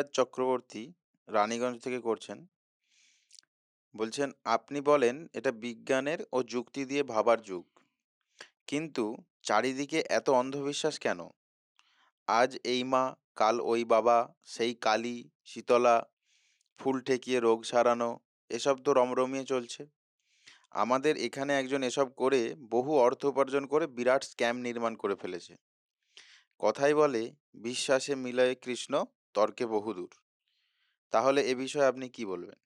দেবরাজ চক্রবর্তী রানীগঞ্জ থেকে করছেন। বলছেন, আপনি বলেন, এটা বিজ্ঞানের ও যুক্তি দিয়ে ভাবার যুগ। কিন্তু চারিদিকে এত অন্ধবিশ্বাস কেন? আজ এই মা, কাল ওই বাবা, সেই কালী, শীতলা, ফুল ঠেকিয়ে রোগ সারানো, এসব তো রমরমিয়ে চলছে। আমাদের এখানে একজন এসব করে বহু অর্থ উপার্জন করে বিরাট স্ক্যাম নির্মাণ করে ফেলেছে। কথাই বলে, বিশ্বাসে মিলয়ে কৃষ্ণ তর্কে বহুদূর। তাহলে এ বিষয়ে আপনি কি বলবেন?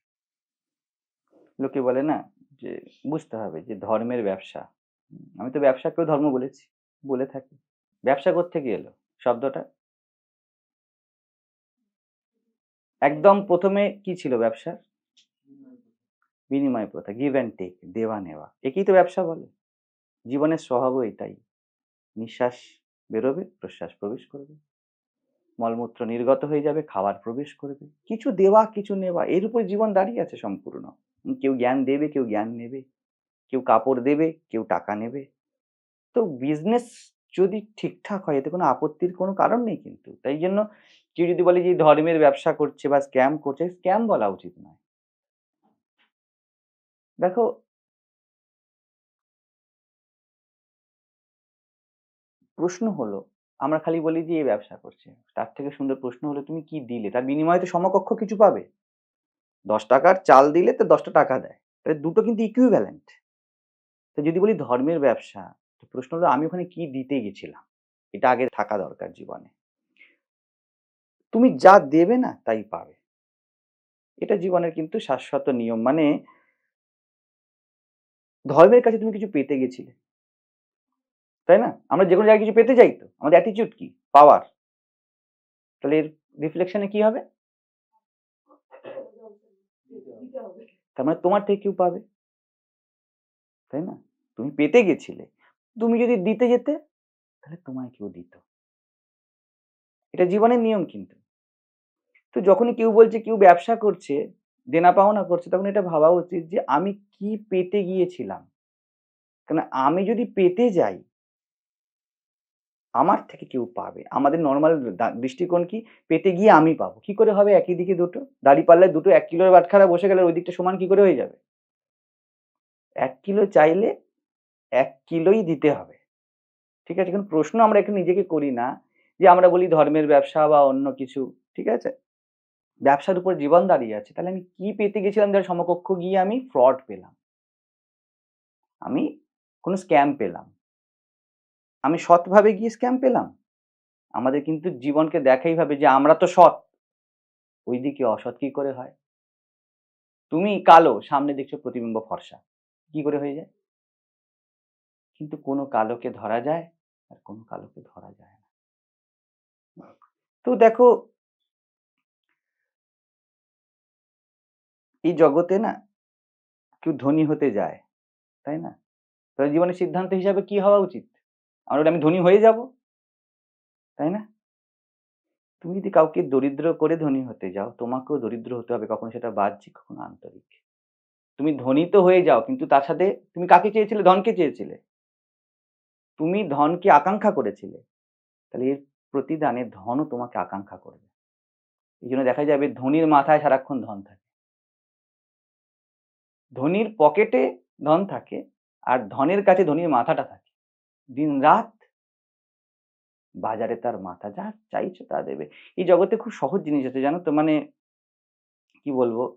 লোকে বলে না যে, বুঝতে হবে যে, ধর্মের ব্যবসা। আমি তো ব্যবসাকেও ধর্ম বলেছি, বলে থাকি। ব্যবসা থেকে এলো? শব্দটা? একদম প্রথমে কি ছিল ব্যবসা বিনিময় প্রথা গিভ অ্যান্ড টেক দেওয়া নেওয়া। একেই তো ব্যবসা বলে। জীবনের স্বভাবও এটাই। নিঃশ্বাস বেরোবে, প্রশ্বাস প্রবেশ করবে। মলমূত্র নির্গত হয়ে যাবে, খাবার প্রবেশ করবে। কিছু দেওয়া, কিছু নেওয়া, এর উপর জীবন দাঁড়িয়ে আছে সম্পূর্ণ। কেউ জ্ঞান দেবে, কেউ জ্ঞান নেবে। কেউ কাপড় দেবে, কেউ টাকা নেবে। তো বিজনেস যদি ঠিকঠাক হয়, এতে কোনো আপত্তির কোনো কারণ নেই কিন্তু। তাই জন্য কেউ যদি বলে যে ধর্মের ব্যবসা করছে বা স্ক্যাম করছে স্ক্যাম বলা উচিত নয়। দেখো প্রশ্ন হলো আমরা খালি বলি যে, এই ব্যবসা করছে। তার থেকে সুন্দর প্রশ্ন হলো, তুমি কি দিলে? তার বিনিময়ে তো সমকক্ষ কিছু পাবে। দশ টাকার চাল দিলে তো দশটা টাকা দেয়। তাহলে দুটো কিন্তু ইকুইভ্যালেন্ট তো যদি বলি ধর্মের ব্যবসা, তো প্রশ্ন হলো, আমি ওখানে কি দিতে গেছিলাম? এটা আগে থাকা দরকার জীবনে। তুমি যা দেবে না, তাই পাবে। এটা জীবনের কিন্তু শাশ্বত নিয়ম। মানে ধর্মের কাছে তুমি কিছু পেতে গেছিলে। তাই না? আমরা যে কোনো জায়গায় কিছু পেতে চাই তো। আমাদের অ্যাটিটিউড কি? পাওয়ার তাহলে এর রিফ্লেকশনে কি হবে? তার মানে তোমার থেকে কেউ পাবে। তাই না? তুমি পেতে গেছিলে। তুমি যদি দিতে যেতে, তাহলে তোমায় কেউ দিত। এটা জীবনের নিয়ম কিন্তু। তো যখনই কেউ বলছে, কেউ ব্যবসা করছে দেনা পাওনা করছে, তখন এটা ভাবা উচিত যে আমি কি পেতে গিয়েছিলাম। কারণ আমি যদি পেতে যাই আমার থেকে কেউ পাবে। আমাদের নর্মাল দৃষ্টিকোণ কি? পেতে গিয়ে আমি পাবো। কি করে হবে একই দিকে দুটো? দাড়ি পাল্লায় দুটো এক কিলোর বাটখারা বসে গেলে ওই দিকটা সমান কি করে হয়ে যাবে? এক কিলো চাইলে এক কিলোই দিতে হবে। ঠিক আছে? এখন প্রশ্ন আমরা একটু নিজেকে করি না যে আমরা বলি ধর্মের ব্যবসা বা অন্য কিছু। ঠিক আছে? ব্যবসার উপর জীবন দাঁড়িয়ে আছে। তাহলে আমি কি পেতে গেছিলাম? যার সমকক্ষ গিয়ে আমি ফ্রড পেলাম। আমি কোনো স্ক্যাম পেলাম। আমি সৎভাবে গিয়ে স্ক্যাম পেলাম। আমাদের কিন্তু জীবনকে দেখাই ভাবে যে আমরা তো সৎ। ওইদিকে অসৎ কি করে হয়? তুমি কালো, সামনে দেখছ প্রতিবিম্ব ফর্সা। কি করে হয়ে যায়? কিন্তু কোনো কালোকে ধরা যায় আর কোনো কালোকে ধরা যায় না। তো দেখো, এই জগতে না কেউ ধনী হতে যায়, তাই না? তাহলে জীবনের সিদ্ধান্ত হিসাবে কি হওয়া উচিত? আমরা আমি ধনী হয়ে যাব। তাই না? তুমি যদি কাউকে দরিদ্র করে ধনী হতে যাও, তোমাকেও দরিদ্র হতে হবে, কখনো সেটা বাহ্যিক, কখনো আন্তরিক। তুমি ধনী তো হয়ে যাও, কিন্তু তার সাথে তুমি কাকে চেয়েছিলে? ধনকে চেয়েছিলে। তুমি ধনকে আকাঙ্ক্ষা করেছিলে। তাহলে এর প্রতিদানে ধনও তোমাকে আকাঙ্ক্ষা করবে। এই জন্য দেখা যাবে ধনীর মাথায় সারাক্ষণ ধন থাকে। ধনীর পকেটে ধন থাকে, আর ধনের কাছে ধনীর মাথাটা থাকে। দিন রাত বাজারে তার মাথা যা চাইছো তা দেবে। এই জগতে খুব সহজ জিনিস আছে, জানো তো? মানে কি বলব?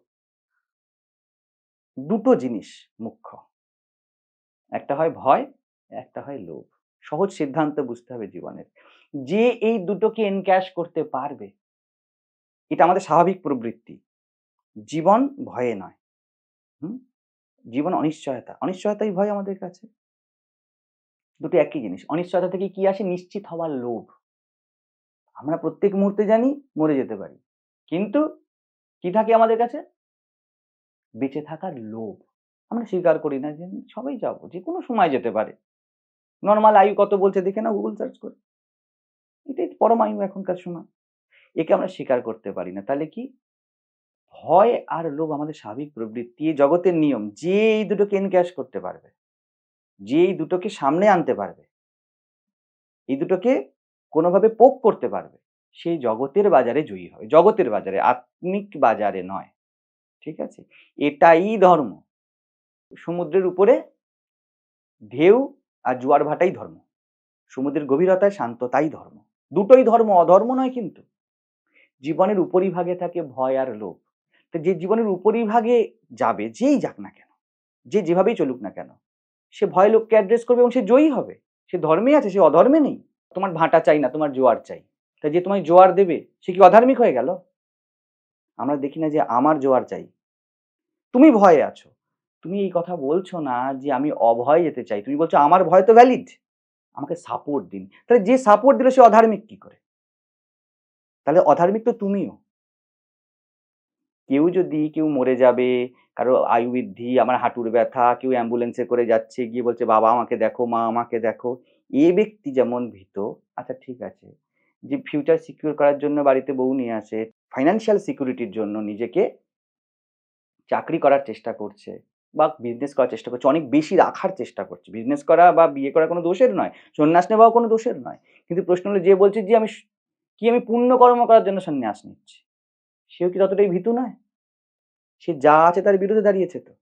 দুটো জিনিস মুখ্য। একটা হয় ভয়, একটা হয় লোভ। সহজ সিদ্ধান্ত বুঝতে হবে জীবনের। যে এই দুটোকে এনক্যাশ করতে পারবে, এটা আমাদের স্বাভাবিক প্রবৃত্তি। জীবন ভয়ে নয়। হুম? জীবন অনিশ্চয়তা। অনিশ্চয়তাই ভয় আমাদের কাছে। দুটো একই জিনিস। অনিশ্চয়তা থেকে কি আসে? নিশ্চিত হওয়ার লোভ। আমরা প্রত্যেক মুহূর্তে জানি মরে যেতে পারি। কিন্তু কি থাকে আমাদের কাছে? বেঁচে থাকার লোভ। আমরা স্বীকার করি না যে সবাই যাব, যে কোনো সময় যেতে পারে। নর্মাল আয়ু কত বলছে দেখে না গুগল সার্চ করে। এটাই পরম আয়ু এখনকার সময়। একে আমরা স্বীকার করতে পারি না। তাহলে কি? ভয় আর লোভ আমাদের স্বাভাবিক প্রবৃত্তি জগতের নিয়ম। যে এই দুটোকে এনক্যাশ করতে পারবে। যে এই দুটোকে সামনে আনতে পারবে, এই দুটোকে কোনোভাবে পোক করতে পারবে, সেই জগতের বাজারে জয়ী হবে, জগতের বাজারে, আত্মিক বাজারে নয়, ঠিক আছে? এটাই ধর্ম। সমুদ্রের উপরে ঢেউ আর জোয়ার ভাটাই ধর্ম, সমুদ্রের গভীরতায় শান্ততাই ধর্ম, দুটোই ধর্ম, অধর্ম নয় কিন্তু। জীবনের উপরিভাগে থাকে ভয় আর লোভ, তো যে জীবনের উপরিভাগে যাবে, যেই যাক না কেন, যে যেভাবেই চলুক না কেন সে ভয় লোককে অ্যাড্রেস করবে এবং সে জয়ী হবে। সে ধর্মে আছে, সে অধর্মে নেই। তোমার ভাঁটা চাই না, তোমার জোয়ার চাই। তা যে তোমায় জোয়ার দেবে, সে কি অধার্মিক হয়ে গেল? আমরা দেখি না যে আমার জোয়ার চাই। তুমি ভয়ে আছো। তুমি এই কথা বলছো না যে আমি অভয় যেতে চাই। তুমি বলছো আমার ভয় তো ভ্যালিড আমাকে সাপোর্ট দিন। তাহলে যে সাপোর্ট দিল সে অধার্মিক কি করে? তাহলে অধার্মিক তো তুমিও। কেউ যদি কেউ মরে যাবে কারও আয়ু বৃদ্ধি, আমার হাঁটুর ব্যথা, কেউ অ্যাম্বুলেন্সে করে যাচ্ছে, গিয়ে বলছে, বাবা, আমাকে দেখো, মা, আমাকে দেখো। এ ব্যক্তি যেমন ভীত আচ্ছা ঠিক আছে, যে ফিউচার সিকিউর করার জন্য বাড়িতে বউ নিয়ে আসে ফাইন্যান্সিয়াল সিকিউরিটির জন্য নিজেকে চাকরি করার চেষ্টা করছে বা বিজনেস করার চেষ্টা করছে, অনেক বেশি রাখার চেষ্টা করছে। বিজনেস করা বা বিয়ে করা কোনো দোষের নয়, সন্ন্যাস নেওয়াও কোনো দোষের নয়। কিন্তু প্রশ্ন হলো, যে বলছে যে আমি কি আমি পুণ্য কর্ম করার জন্য সন্ন্যাস নিচ্ছি? সেও কি ততটাই ভীতু নয়? সে যা আছে তার বিরুদ্ধে দাঁড়িয়েছে তো।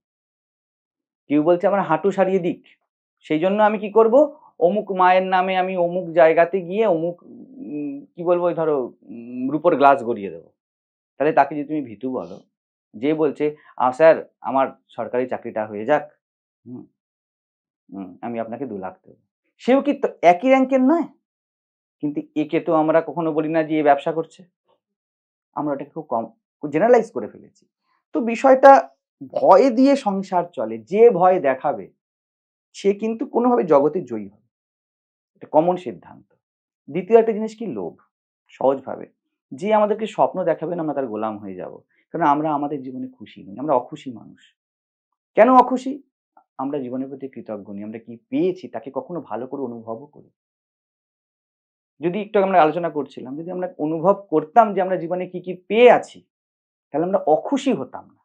কেউ বলছে, আমার হাঁটু সারিয়ে দিক। সেই জন্য আমি কি করব? অমুক মায়ের নামে আমি অমুক জায়গাতে গিয়ে অমুক কি বলব ওই ধরো রূপোর গ্লাস গড়িয়ে দেবো। তাহলে তাকে যদি তুমি ভীতু বলো, যে বলছে স্যার, আমার সরকারি চাকরিটা হয়ে যাক। হুম আমি আপনাকে দু লাখ দেবো। সেও কি একই র্যাঙ্কের নয়? কিন্তু একে তো আমরা কখনো বলি না যে এ ব্যবসা করছে। আমরা ওটাকে খুব কম জেনারেলাইজ করে ফেলেছি। তো বিষয়টা ভয় দিয়ে সংসার চলে, যে ভয় দেখাবে, সে কিন্তু কোনোভাবে জগতে জয়ী হবে এটা কমন সিদ্ধান্ত। দ্বিতীয় একটা জিনিস কি? লোভ। সহজভাবে। যে আমাদেরকে স্বপ্ন দেখাবেন আমরা তার গোলাম হয়ে যাব। কারণ আমরা আমাদের জীবনে খুশি নই। আমরা অখুশি মানুষ। কেন অখুশি? আমরা জীবনের প্রতি কৃতজ্ঞ নই। আমরা কি পেয়েছি? তাকে কখনো ভালো করে অনুভবও করি যদি একটু আমরা আলোচনা করছিলাম, যদি আমরা অনুভব করতাম যে আমরা জীবনে কি কি পেয়ে আছি তাহলে আমরা অখুশি হতাম না।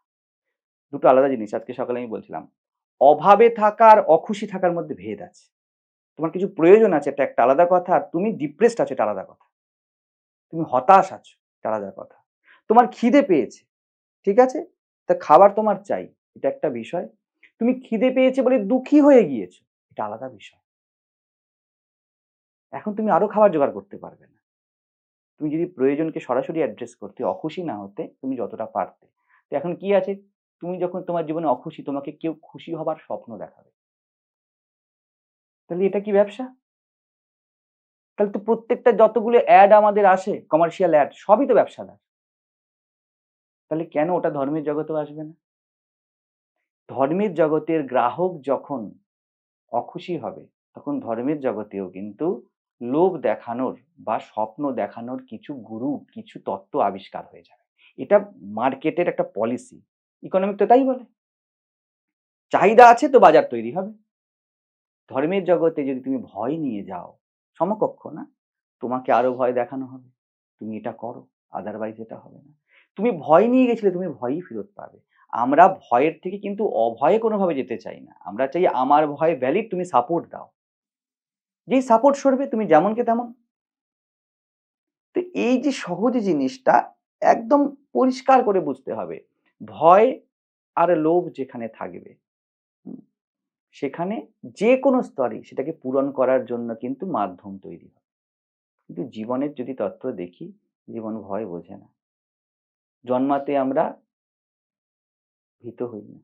দুটো আলাদা জিনিস। আজকে সকালে আমি বলছিলাম, অভাবে থাকা আর অখুশি থাকার মধ্যে ভেদ আছে। তোমার কিছু প্রয়োজন আছে, এটা একটা আলাদা কথা। আর তুমি ডিপ্রেসড আছো, এটা আলাদা কথা। তুমি হতাশ আছো, এটা আলাদা কথা। তোমার খিদে পেয়েছে, ঠিক আছে? তা খাবার তোমার চাই, এটা একটা বিষয়। তুমি খিদে পেয়েছে বলে দুঃখী হয়ে গিয়েছো, এটা আলাদা বিষয়। এখন তুমি আরও খাবার জোগাড় করতে পারবে না। তুমি যদি প্রয়োজনকে সরাসরি অ্যাড্রেস করতে, অখুশি না হতে, তুমি যতটা পারতে। তো এখন কি আছে? তুমি যখন তোমার জীবনে অখুশি, তোমাকে কেউ খুশি হবার স্বপ্ন দেখাবে। তাহলে এটা কি ব্যবসা? তাহলে তো প্রত্যেকটা যতগুলো অ্যাড আমাদের আসে কমার্শিয়াল অ্যাড সবই তো ব্যবসাদার। তাহলে কেন ওটা ধর্মের জগতেও আসবে না? ধর্মের জগতের গ্রাহক যখন অখুশি হবে, তখন ধর্মের জগতেও কিন্তু লোভ দেখানোর বা স্বপ্ন দেখানোর কিছু গুরু, কিছু তত্ত্ব আবিষ্কার হয়ে যাবে। এটা মার্কেটের একটা পলিসি ইকোনমিক তো তাই বলে। চাহিদা আছে তো বাজার তৈরি হবে। ধর্মের জগতে যদি তুমি ভয় নিয়ে যাও, সমকক্ষ না? তোমাকে আরও ভয় দেখানো হবে। তুমি এটা করো আদারওয়াইজ এটা হবে না। তুমি ভয় নিয়ে গেছিলে, তুমি ভয়ই ফেরত পাবে। আমরা ভয়ের থেকে কিন্তু অভয়ে কোনোভাবে যেতে চাই না। আমরা চাই আমার ভয় ভ্যালিড তুমি সাপোর্ট দাও। যেই সাপোর্ট সরবে তুমি যেমনকে তেমন। তো এই যে সহজ জিনিসটা একদম পরিষ্কার করে বুঝতে হবে। ভয় আর লোভ যেখানে থাকবে সেখানে যে কোনো স্তরে সেটাকে পূরণ করার জন্য কিন্তু মাধ্যম তৈরি হয়। কিন্তু জীবনের যদি তত্ত্ব দেখি, জীবন ভয় বোঝে না। জন্মাতে আমরা ভীত হই না।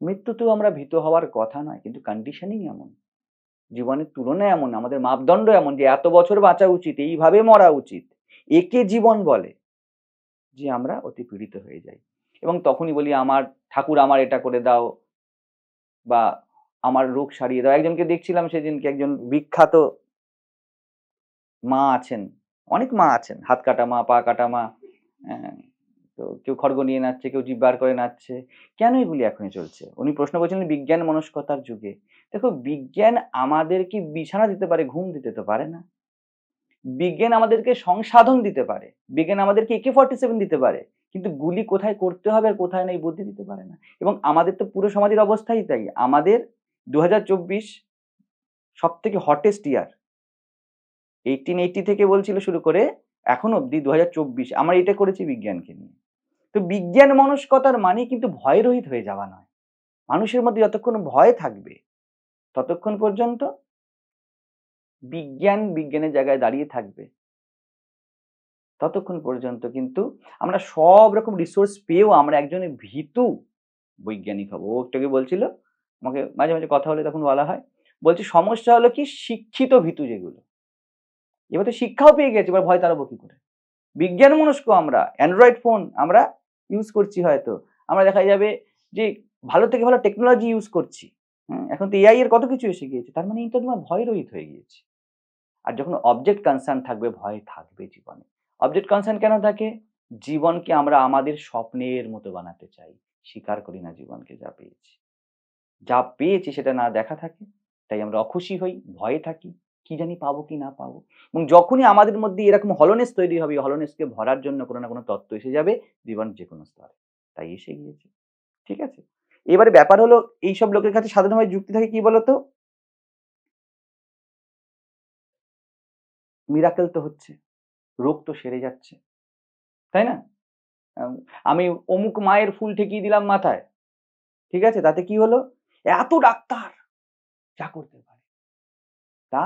মৃত্যুতেও আমরা ভীত হওয়ার কথা নয়, কিন্তু কন্ডিশনিং এমন। জীবনের তুলনা এমন, আমাদের মাপদণ্ড এমন যে এত বছর বাঁচা উচিত, এইভাবে মরা উচিত, একে জীবন বলে যে আমরা অতি পীড়িত হয়ে যাই। এবং তখনই বলি, আমার ঠাকুর আমার এটা করে দাও বা আমার রোগ সারিয়ে দাও। একজনকে দেখছিলাম সেদিনকে, একজন বিখ্যাত মা আছেন, অনেক মা আছেন, হাত কাটা মা, পা কাটা মা তো কেউ খড়গ নিয়ে নাচছে, কেউ জিভ বার করে নাচছে কেন এগুলি এখনই চলছে? উনি প্রশ্ন করছিলেন বিজ্ঞান মনস্কতার যুগে দেখো, বিজ্ঞান আমাদেরকে বিছানা দিতে পারে, ঘুম দিতে তো পারে না। বিজ্ঞান আমাদেরকে সংসাধন দিতে পারে। বিজ্ঞান আমাদেরকে একে ফর্টি সেভেন দিতে পারে। কিন্তু গুলি কোথায় করতে হবে আর কোথায় নেই বুদ্ধি দিতে পারে না। এবং আমাদের তো পুরো সমাজের অবস্থাই তাই। আমাদের দু হাজার চব্বিশ সব থেকে হটেস্ট ইয়ার এইটিন এইটি থেকে বলছিল শুরু করে এখন অবধি দু হাজার চব্বিশ। আমরা এটা করেছি বিজ্ঞানকে নিয়ে। তো বিজ্ঞান মনস্কতার মানে কিন্তু ভয় রহিত হয়ে যাওয়া নয়। মানুষের মধ্যে যতক্ষণ ভয় থাকবে ততক্ষণ পর্যন্ত বিজ্ঞান বিজ্ঞানের জায়গায় দাঁড়িয়ে থাকবে। ততক্ষণ পর্যন্ত কিন্তু আমরা সব রকম রিসোর্স পেয়েও আমরা একজনের ভীতু বৈজ্ঞানিক হব। ও একটু বলছিল, আমাকে মাঝে মাঝে কথা হলে তখন বলা হয়, বলছে সমস্যা হলো কি শিক্ষিত ভীতু যেগুলো। এবার তো শিক্ষাও পেয়ে গেছে, এবার ভয় তাড়াবো কি করে? বিজ্ঞান মনস্ক আমরা অ্যান্ড্রয়েড ফোন আমরা ইউজ করছি হয়তো। আমরা দেখা যাবে যে ভালো থেকে ভালো টেকনোলজি ইউজ করছি। এখন তো এআই এর কত কিছু এসে গিয়েছে তার মানে এটা তোমার ভয় রহিত হয়ে গিয়েছে। আর যখন অবজেক্ট কনসার্ন থাকবে, ভয় থাকবে জীবনে। অবজেক্ট কনসার্ন কেন থাকে? জীবনকে আমরা আমাদের স্বপ্নের মতো বানাতে চাই, স্বীকার করি না জীবনকে যা পেয়েছি। যা পেয়েছি সেটা না দেখা থাকে, তাই আমরা অখুশি হই, ভয়ে থাকি, কি জানি পাবো, কি না পাবো। এবং যখনই আমাদের মধ্যে এরকম হলনেস তৈরি হবে হলনেসকে ভরার জন্য কোনো না কোনো তত্ত্ব এসে যাবে, জীবন যে কোনো স্তরে। তাই এসে গিয়েছে। ঠিক আছে? এবারে ব্যাপার হলো, এইসব লোকের কাছে সাধারণভাবে যুক্তি থাকে কি বলতো? মিরাকেল তো হচ্ছে, রোগ তো সেরে যাচ্ছে, তাই না? আমি অমুক মায়ের ফুল ঠেকিয়ে দিলাম মাথায়, ঠিক আছে? তাতে কি হলো? এত ডাক্তার যা করতে পারে, তা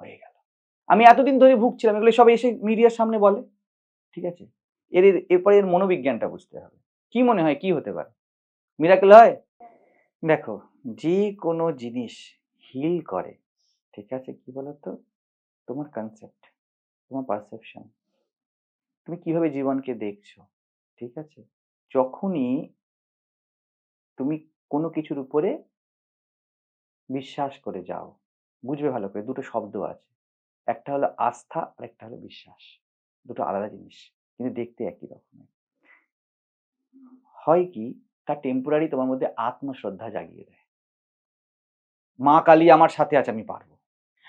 হয়ে গেল। আমি এতদিন ধরে ভুগছিলাম, এগুলো সব এসে মিডিয়ার সামনে বলে, ঠিক আছে? এর এর- এরপরে এর মনোবিজ্ঞানটা বুঝতে হবে। কি মনে হয়, কি হতে পারে? মিরাকেল হয়? দেখো যে কোনো জিনিস হিল করে, ঠিক আছে? কি বলতো? তোমার কনসেপ্ট তোমার পারসেপশন তুমি কীভাবে জীবনকে দেখছ, ঠিক আছে? যখনই তুমি কোনো কিছুর উপরে বিশ্বাস করে যাও, বুঝবে ভালো করে, দুটো শব্দ আছে। একটা হলো আস্থা আর একটা হলো বিশ্বাস। দুটো আলাদা জিনিস, কিন্তু দেখতে একই রকমের। হয় কি? তা টেম্পোরারি তোমার মধ্যে আত্মশ্রদ্ধা জাগিয়ে দেয়। মা কালী আমার সাথে আছে, আমি পারব।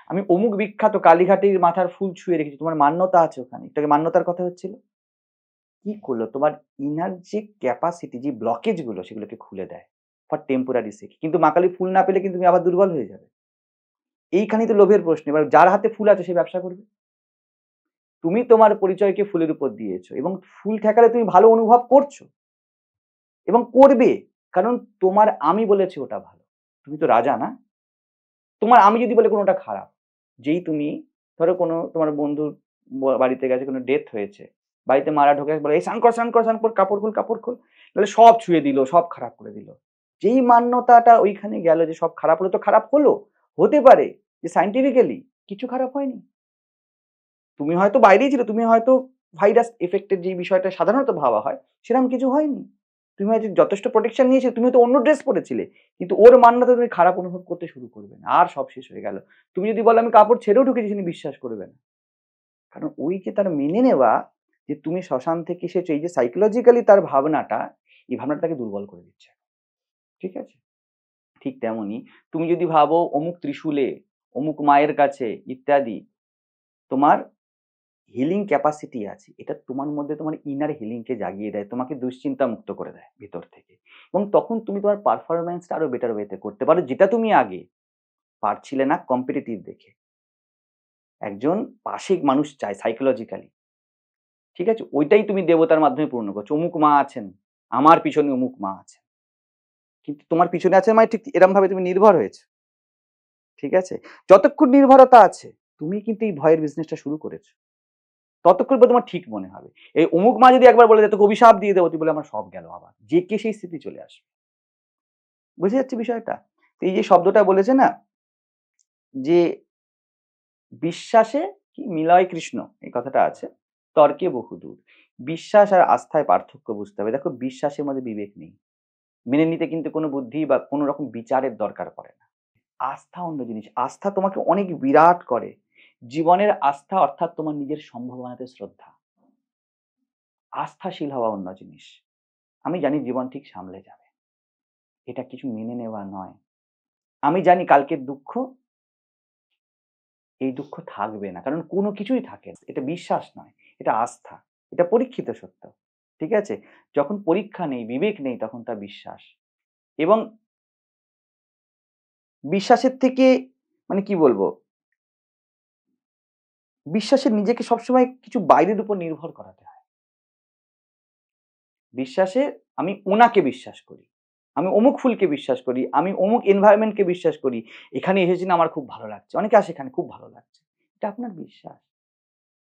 আমি অমুক বিখ্যাত কালীঘাটের মাথার ফুল ছুঁয়ে রেখেছি, তোমার মান্যতা আছে ওখানে। তোকে মান্যতার কথা হচ্ছিল? কি করল? তোমার ইনার যে ক্যাপাসিটি যে ব্লকেজগুলো, সেগুলোকে খুলে দেয় ফর টেম্পোরারি সেক কিন্তু মা কালী ফুল না পেলে কিন্তু তুমি আবার দুর্বল হয়ে যাবে। এইখানেই তো লোভের প্রশ্ন। এবার যার হাতে ফুল আছে, সে ব্যবসা করবে? তুমি তোমার পরিচয়কে ফুলের উপর দিয়েছ এবং ফুল ঠেকালে তুমি ভালো অনুভব করছ। এবং করবে, কারণ তোমার আমি বলেছি ওটা ভালো। তুমি তো রাজা না। তোমার আমি যদি বলে কোনোটা খারাপ, যেই তুমি ধরো কোনো তোমার বন্ধুর বাড়িতে গেছে, কোনো ডেথ হয়েছে, বাড়িতে মারা ঢোকে, বলে, এই স্নান কর স্নান কাপড় খোল কাপড় খোল। তাহলে সব ছুঁয়ে দিল, সব খারাপ করে দিল। যেই মান্যতাটা ওইখানে গেল যে সব খারাপ হলো, তো খারাপ হলো। হতে পারে যে সাইন্টিফিক্যালি কিছু খারাপ হয়নি। তুমি হয়তো বাইরেই ছিল, তুমি হয়তো ভাইরাস এফেক্টের যে বিষয়টা সাধারণত ভাবা হয়, সেরকম কিছু হয়নি। তুমি হয়তো যথেষ্ট প্রোটেকশন নিয়েছিলে তুমি তো অন্য ড্রেস পরেছিলে, কিন্তু ওর মান্যতা তুমি খারাপ অনুভব করতে শুরু করবে না, আর সব শেষ হয়ে গেল। তুমি যদি বলো আমি কাপড় ছেড়েও ঢুকেছি তিনি বিশ্বাস করবে না। কারণ ওই যে তার মেনে নেওয়া, যে তুমি শ্মশান থেকে এসেছ, এই যে সাইকোলজিক্যালি তার ভাবনাটা, এই ভাবনাটা তাকে দুর্বল করে দিচ্ছে। ঠিক আছে? ঠিক তেমনই। তুমি যদি ভাবো অমুক ত্রিশূলে, অমুক মায়ের কাছে, ইত্যাদি, তোমার হিলিং ক্যাপাসিটি আছে। এটা তোমার মধ্যে তোমার ইনার হিলিংকে জাগিয়ে দেয়, তোমাকে দুশ্চিন্তা মুক্ত করে দেয় ভিতর থেকে। এবং তখন তুমি তোমার পারফরমেন্সটা আরও বেটার ওয়েতে করতে পারো। যেটা তুমি আগে পারছিলে না কম্পিটিটিভ দেখে। একজন পাশিক মানুষ চায় সাইকোলজিক্যালি ঠিক আছে? ওইটাই তুমি দেবতার মাধ্যমে পূর্ণ করছ। অমুক মা আছেন, আমার পিছনে অমুক মা আছেন। কিন্তু তোমার পিছনে আছে মানে ঠিক এরম ভাবে তুমি নির্ভর হয়েছে। ঠিক আছে? যতক্ষণ নির্ভরতা আছে, তুমি কিন্তু এই ভয়ের বিজনেসটা শুরু করেছ। ততক্ষণ পর্যন্ত তোমার ঠিক মনে হবে। এই অমুক মা যদি একবার বলে দেয় তোকে অভিশাপ দিয়ে দেবো, তুই বলে, আমার সব গেল আবার যে কে সেই স্থিতি চলে আসবে। বুঝে যাচ্ছে বিষয়টা? তো এই যে শব্দটা বলেছে না, যে বিশ্বাসে কি মিলয় কৃষ্ণ, এই কথাটা আছে, তর্কে বহুদূর বিশ্বাস আর আস্থায় পার্থক্য বুঝতে হবে। দেখো, বিশ্বাসের মধ্যে বিবেক নেই। মেনে নিতে কিন্তু কোনো বুদ্ধি বা কোনো রকম বিচারের দরকার পড়ে না। আস্থা অন্য জিনিস। আস্থা তোমাকে অনেক বিরাট করে। জীবনের আস্থা অর্থাৎ তোমার নিজের সম্ভাবনাতে শ্রদ্ধা। আস্থাশীল হওয়া অন্য জিনিস। আমি জানি জীবন ঠিক সামলে যাবে। এটা কিছু মেনে নেওয়া নয়। আমি জানি কালকের দুঃখ, এই দুঃখ থাকবে না। কারণ কোনো কিছুই থাকে এটা বিশ্বাস নয়। এটা আস্থা। এটা পরীক্ষিত সত্য। ঠিক আছে? যখন পরীক্ষা নেই, বিবেক নেই, তখন তা বিশ্বাস। এবং বিশ্বাসের থেকে মানে কি বলব? বিশ্বাসের নিজেকে সবসময় কিছু বাইরের উপর নির্ভর করাতে হয়। বিশ্বাসে আমি ওনাকে বিশ্বাস করি, আমি অমুক ফুলকে বিশ্বাস করি, আমি অমুক এনভায়রনমেন্টকে বিশ্বাস করি, এখানে এসেছি না আমার খুব ভালো লাগছে। অনেকে আসে এখানে, খুব ভালো লাগছে। এটা আপনার বিশ্বাস।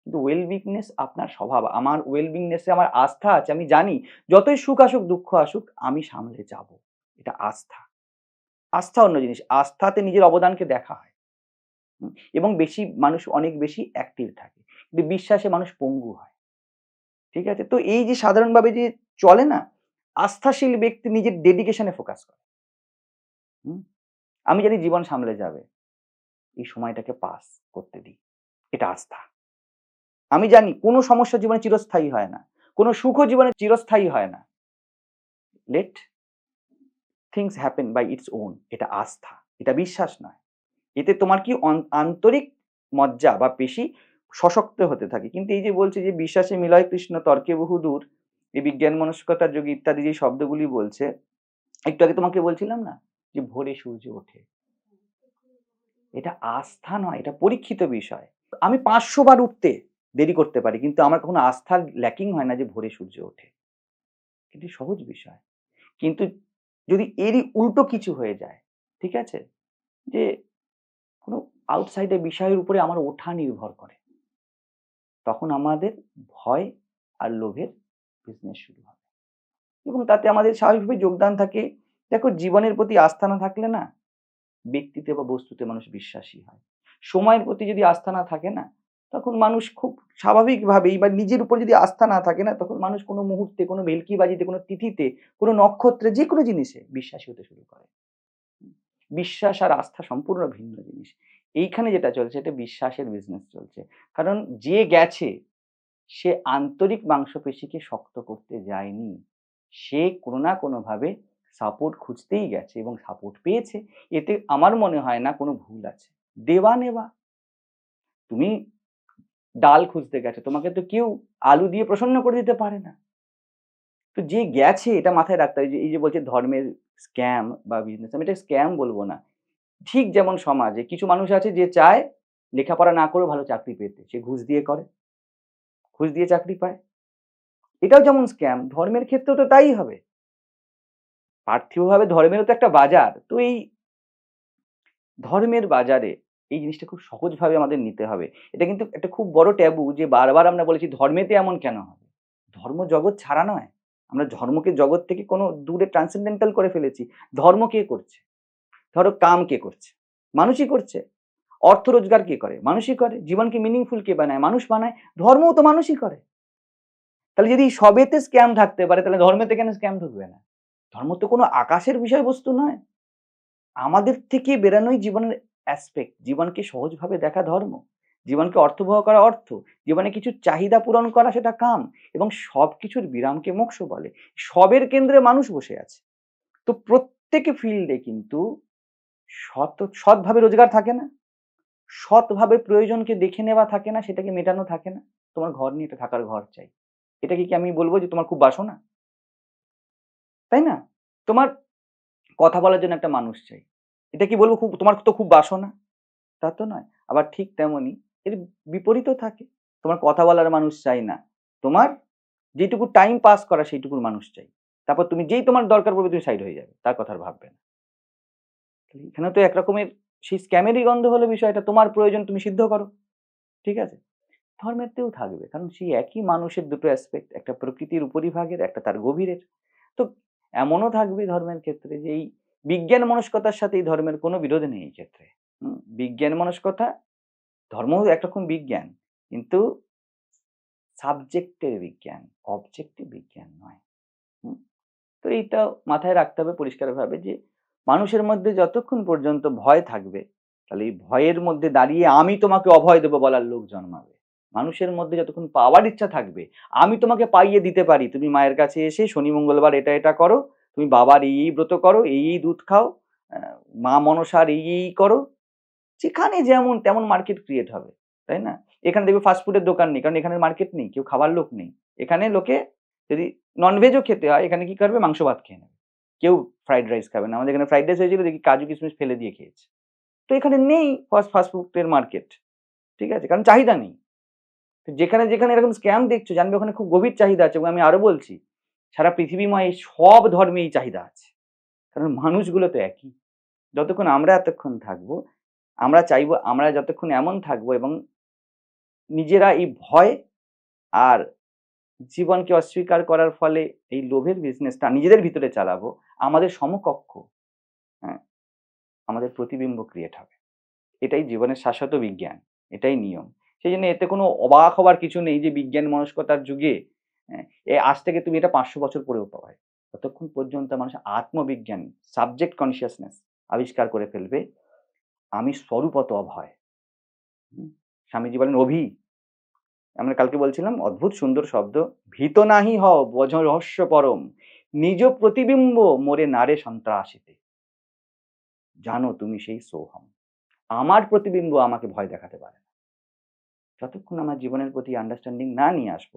কিন্তু ওয়েলবিংনেস আপনার স্বভাব। আমার ওয়েলবিংনেসে আমার আস্থা আছে, আমি জানি, যতই সুখ আসুক, দুঃখ আসুক, আমি সামলে যাব। এটা আস্থা। আস্থা অন্য জিনিস। আস্থাতে নিজের অবদানকে দেখা হয়। এবং বেশি, মানুষ অনেক বেশি অ্যাক্টিভ থাকে। কিন্তু বিশ্বাসে মানুষ পঙ্গু হয়। ঠিক আছে? তো এই যে সাধারণভাবে যে চলে না, আস্থাশীল ব্যক্তি নিজের ডেডিকেশনে ফোকাস করে। আমি জানি জীবন সামলে যাবে। এই সময়টাকে পাস করতে দিই। এটা আস্থা। আমি জানি কোনো সমস্যা জীবনে চিরস্থায়ী হয় না। কোনো সুখও জীবনে চিরস্থায়ী হয় না। Let things happen by its own এটা আস্থা। এটা বিশ্বাস নয়। এতে তোমার কি আন্তরিক মজ্জা বা পেশি সশক্ত হতে থাকে। কিন্তু এই যে বলছে যে বিশ্বাসে মিলয় কৃষ্ণ, তর্কে বহুদূর এই বিজ্ঞান মনস্কতার যোগ ইত্যাদি যে শব্দগুলি বলছে, একটু আগে তোমাকে বলছিলাম না? যে ভোরে সূর্য ওঠে। এটা আস্থা নয়, এটা পরীক্ষিত বিষয়। আমি পাঁচশো বার উঠতে দেরি করতে পারি, কিন্তু আমার কখনো আস্থার ল্যাকিং হয় না যে ভোরে সূর্য ওঠে। কিন্তু সহজ বিষয়। কিন্তু যদি এরই উল্টো কিছু হয়ে যায়, ঠিক আছে? যে কোনো আউটসাইডের বিষয়ের উপরে আমার ওঠা নির্ভর করে। তখন আমাদের ভয় আর লোভের বিজনেস শুরু হবে। এবং তাতে আমাদের স্বাভাবিকভাবে যোগদান থাকে। দেখো, জীবনের প্রতি আস্থা না থাকলে না ব্যক্তিতে বা বস্তুতে মানুষ বিশ্বাসী হয়। সময়ের প্রতি যদি আস্থা না থাকে না, তখন মানুষ খুব স্বাভাবিকভাবেই বা নিজের উপর যদি আস্থা না থাকে না, তখন মানুষ কোনো মুহূর্তে, কোনো ভেলকিবাজিতে কোনো তিথিতে, কোনো নক্ষত্রে, যে কোনো জিনিসে বিশ্বাসী হতে শুরু করে। বিশ্বাস আর আস্থা সম্পূর্ণ ভিন্ন জিনিস। এইখানে যেটা চলছে, এটা বিশ্বাসের বিজনেস চলছে। কারণ যে গেছে, সে আন্তরিক মাংসপেশিকে শক্ত করতে যায়নি। সে কোনো না কোনোভাবে সাপোর্ট খুঁজতেই গেছে এবং সাপোর্ট পেয়েছে। এতে আমার মনে হয় না কোনো ভুল আছে। দেওয়া নেওয়া। তুমি ডাল খুঁজতে গেছো, তোমাকে তো কেউ আলু দিয়ে প্রসন্ন করে দিতে পারে না। তো যে গেছে, এটা মাথায় রাখতে হবে এই যে বলছে ধর্মের স্ক্যাম বা বিজনেস আমি এটা স্ক্যাম বলব না। ঠিক যেমন সমাজে কিছু মানুষ আছে যে চায় লেখাপড়া না করে ভালো চাকরি পেতে, সে ঘুষ দিয়ে করে। ঘুষ দিয়ে চাকরি পায়। এটাও যেমন স্ক্যাম ধর্মের ক্ষেত্রেও তো তাই হবে। পার্থিবভাবে ধর্মেরও তো একটা বাজার। তো এই ধর্মের বাজারে এই জিনিসটা খুব সহজভাবে আমাদের নিতে হবে। এটা কিন্তু একটা খুব বড় ট্যাবু যে বারবার আমরা বলেছি ধর্মেতে এমন কেন হবে? ধর্ম জগৎ ছাড়া নয়। আমরা ধর্মকে জগৎ থেকে কোনো দূরে ট্রান্সেন্ডেন্টাল করে ফেলেছি। ধর্ম কে করছে? ধরো কাম কে করছে? মানুষই করছে। অর্থ রোজগার কে করে? মানুষই করে। জীবনকে মিনিংফুল কে বানায়? মানুষ বানায়। ধর্মও তো মানুষই করে। তাহলে যদি সবেতে স্ক্যাম থাকতে পারে, তাহলে ধর্মেতে কেন স্ক্যাম ঢুকবে না? ধর্ম তো কোনো আকাশের বিষয়বস্তু নয়। আমাদের থেকে বেরানোই জীবনের অ্যাসপেক্ট জীবনকে সহজভাবে দেখা ধর্ম। জীবনকে অর্থবহ করা অর্থ, জীবনে কিছু চাহিদা পূরণ করা সেটা কাম এবং সব কিছুর বিরামকে মোক্ষ বলে। সবের কেন্দ্রে মানুষ বসে আছে। তো প্রত্যেকে ফিল্ডে কিন্তু সৎ, সৎভাবে রোজগার থাকে না। সৎভাবে প্রয়োজনকে দেখে নেওয়া থাকে না, সেটাকে মেটানো থাকে না। তোমার ঘর নিয়ে একটা থাকার ঘর চাই। এটাকে কি আমি বলব যে তোমার খুব বাসনা? তাই না? তোমার কথা বলার জন্য একটা মানুষ চাই। এটা কি বলব খুব, তোমার তো খুব বাসনা? তা তো নয়। আবার ঠিক তেমনই এর বিপরীতও থাকে। তোমার কথা বলার মানুষ চাই না। তোমার যেটুকু টাইম পাস করা সেইটুকুর মানুষ চাই। তারপর তুমি যেই তোমার দরকার পড়বে তুমি সাইড হয়ে যাবে, তার কথা ভাববে না। এখানে তো একরকমের সেই স্ক্যামেরই গন্ধ হলো বিষয়টা, তোমার প্রয়োজন তুমি সিদ্ধ করো। ঠিক আছে? ধর্মেরতেও থাকবে, কারণ সেই একই মানুষের দুটো অ্যাসপেক্ট একটা প্রকৃতির উপরিভাগের, একটা তার গভীরের। তো এমনও থাকবে ধর্মের ক্ষেত্রে যে এই বিজ্ঞান মনস্কতার সাথে এই ধর্মের কোনো বিরোধ নেই এই ক্ষেত্রে। বিজ্ঞান মনস্কতা ধর্ম একরকম বিজ্ঞান, কিন্তু সাবজেক্টের বিজ্ঞান অবজেক্টিভ বিজ্ঞান নয়। তো এইটা মাথায় রাখতে হবে পরিষ্কারভাবে যে মানুষের মধ্যে যতক্ষণ পর্যন্ত ভয় থাকবে, তাহলে এই ভয়ের মধ্যে দাঁড়িয়ে আমি তোমাকে অভয় দেবো বলার লোক জন্মাবে। মানুষের মধ্যে যতক্ষণ পাওয়ার ইচ্ছা থাকবে, আমি তোমাকে পাইয়ে দিতে পারি। তুমি মায়ের কাছে এসে শনি, মঙ্গলবার এটা এটা করো। তুমি বাবার এই এই ব্রত করো, এই এই দুধ খাও মা মনসার এই এই করো। যেখানে যেমন তেমন মার্কেট ক্রিয়েট হবে, তাই না? এখানে দেখবে ফাস্টফুডের দোকান নেই, কারণ এখানে মার্কেট নেই, কেউ খাবার লোক নেই। এখানে লোকে যদি ননভেজও খেতে হয়, এখানে কি করবে? মাংস ভাত খেয়ে নেবে। কেউ ফ্রাইড রাইস খাবে না। আমাদের এখানে ফ্রাইড রাইস হয়েছিল, দেখি কাজু কিশমিশ ফেলে দিয়ে খেয়েছে। তো এখানে নেই ফাস্ট ফাস্টফুডের মার্কেট ঠিক আছে? কারণ চাহিদা নেই। যেখানে যেখানে এরকম স্ক্যাম দেখছ, জানবে ওখানে খুব গভীর চাহিদা আছে এবং আমি আরও বলছি, সারা পৃথিবীময় সব ধর্মেই চাহিদা আছে। কারণ মানুষগুলো তো একই। যতক্ষণ আমরা এতক্ষণ থাকব আমরা চাইব আমরা যতক্ষণ এমন থাকব এবং নিজেরা এই ভয় আর জীবনকে অস্বীকার করার ফলে এই লোভের বিজনেসটা নিজেদের ভিতরে চালাবো আমাদের সমকক্ষ হ্যাঁ আমাদের প্রতিবিম্ব ক্রিয়েট হবে। এটাই জীবনের শাশ্বত বিজ্ঞান এটাই নিয়ম। সেই জন্য এতে কোনো অবাক হবার কিছু নেই যে বিজ্ঞান মনস্কতার যুগে হ্যাঁ, আজ থেকে তুমি এটা পাঁচশো বছর পরেও পাবে ততক্ষণ পর্যন্ত মানুষ আত্মবিজ্ঞান সাবজেক্ট কনসিয়াসনেস আবিষ্কার করে ফেলবে। আমি স্বরূপত অভয়। স্বামীজি বলেন, অভি। আমরা কালকে বলছিলাম, অদ্ভুত সুন্দর শব্দ, ভীত নাহি হও বজ রহস্য পরম, নিজ প্রতিবিম্ব মোরে নারে সন্ত্রাসিতে। জানো তুমি সেই সোহম, আমার প্রতিবিম্ব আমাকে ভয় দেখাতে পারে না। যতক্ষণ আমার জীবনের প্রতি আন্ডারস্ট্যান্ডিং না নিয়ে আসব,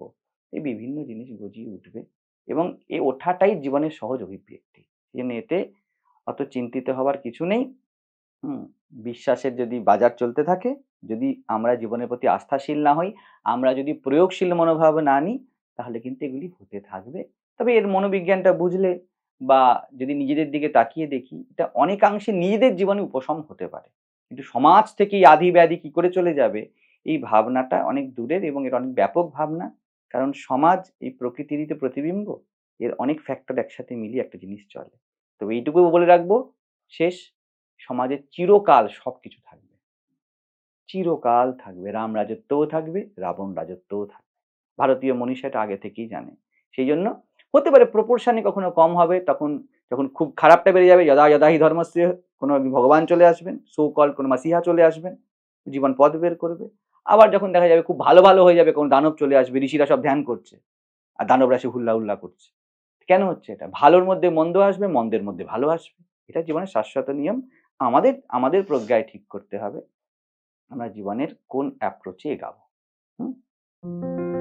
এই বিভিন্ন জিনিস গজিয়ে উঠবে এবং এ ওঠাটাই জীবনের সহজ অভিব্যক্তি। এতে অত চিন্তিত হওয়ার কিছু নেই বিশ্বাসের যদি বাজার চলতে থাকে, যদি আমরা জীবনের প্রতি আস্থাশীল না হই, আমরা যদি প্রয়োগশীল মনোভাব না নিই, তাহলে কিন্তু এগুলি হতে থাকবে। তবে এর মনোবিজ্ঞানটা বুঝলে বা যদি নিজেদের দিকে তাকিয়ে দেখি, এটা অনেকাংশে নিজেদের জীবনে উপশম হতে পারে। কিন্তু সমাজ থেকে এই আধি ব্যাধি কী করে চলে যাবে, এই ভাবনাটা অনেক দূরের এবং এর অনেক ব্যাপক ভাবনা। কারণ সমাজ এই প্রকৃতিরই তো প্রতিবিম্ব, এর অনেক ফ্যাক্টর একসাথে মিলিয়ে একটা জিনিস চলে। তবে এইটুকু বলে রাখব, শেষ। সমাজে চিরকাল সবকিছু থাকবে। চিরকাল থাকবে। রাম রাজত্বও থাকবে, রাবণ রাজত্বও থাকবে। ভারতীয় মনীষা এটা আগে থেকেই জানে। সেই জন্য হতে পারে প্রপোর্শনে কখনো কম হবে, তখন যখন খুব খারাপটা বেড়ে যাবে, যদা যদাহি ধর্মশ্রী কোনো ভগবান চলে আসবেন সো কল কোনো মাসিহা চলে আসবেন, জীবন পথ বের করবে। আবার যখন দেখা যাবে খুব ভালো ভালো হয়ে যাবে, কোন দানব চলে আসবে, ঋষিরা সব ধ্যান করছে, আর দানবরা সে হুল্লা হুল্লা করছে। কেন হচ্ছে এটা? ভালোর মধ্যে মন্দ আসবে, মন্দের মধ্যে ভালো আসবে। এটা জীবনের শাশ্বত নিয়ম। আমাদের আমাদের প্রজ্ঞায় ঠিক করতে হবে। আমরা জীবনের কোন অ্যাপ্রোচে এগাবো। হুম?